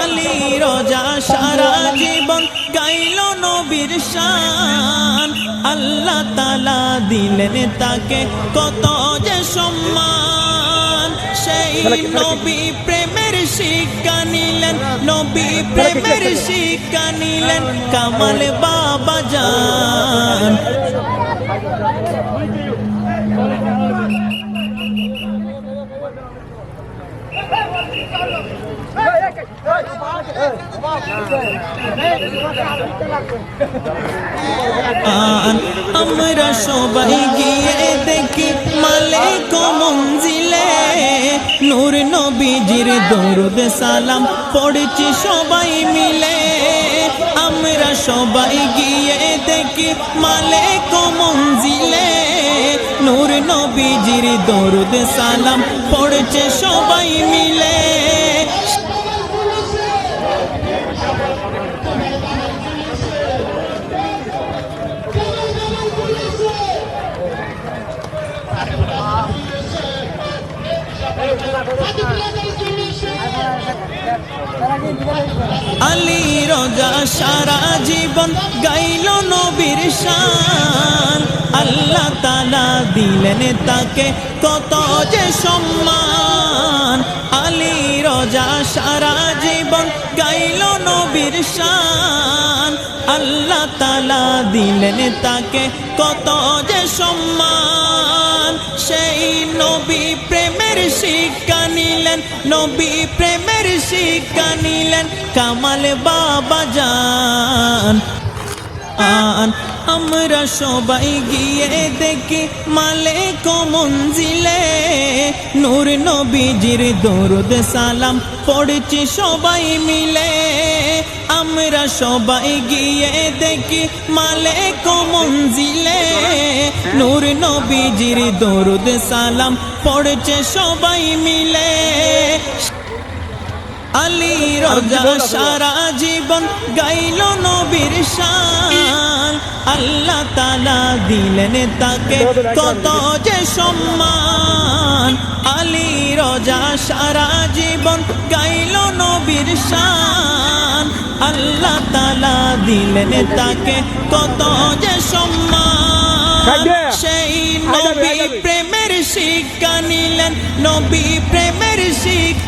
আলী রোজা সারা জীবন গাইল নবীর শান। আল্লাহ তালা দিলেন তাকে কত যে সম্মান। সেই নবী প্রেমের শিক্ষা নিলেন নবী প্রেমের শিক্ষা নিলেন কামাল বাবা জান। আন আমরা সবাই গিয়ে দেখি মালিক মঞ্জিলে। নূর নবীজির দরুদ সালাম পড়ছি সবাই মিলে। আমরা সবাই গিয়ে দেখি মালিক মঞ্জিলে। নূর নবীজির দরুদ সালাম পড়ছে সবাই মিলে। আলী রোজা সারা জীবন গাইল নবীর শান। আল্লাহ তালা দিলেন তাকে কত যে সম্মান। আলী রোজা সারা জীবন গাইল নবীর শান। আল্লাহ তালা দিলেন তাকে কত যে সম্মান। নবী প্রেমের শিক্ষা নিলেন কামাল বাবা জান। আন আমরা সবাই গিয়ে দেখি মালিক মঞ্জিলে। নূর নবীজির দরুদ সালাম পড়ছি সবাই মিলে। আমরা সবাই গিয়ে দেখি মালিক মঞ্জিলে। নূর নবীজির দরুদ সালাম পড়ছে সবাই মিলে। আলী রোজা সারা জীবন গাইল নবীর শান। আল্লাহ তালা দিলেন তাকে কত যে সম্মান। আলী রোজা সারা জীবন গাইল নবীর শান। আল্লাহ তালা দিলেন তাকে কত যে সম্মান। সেই নবী প্রেমের শিক্ষা নিলেন। নবী প্রেমের শিক্ষা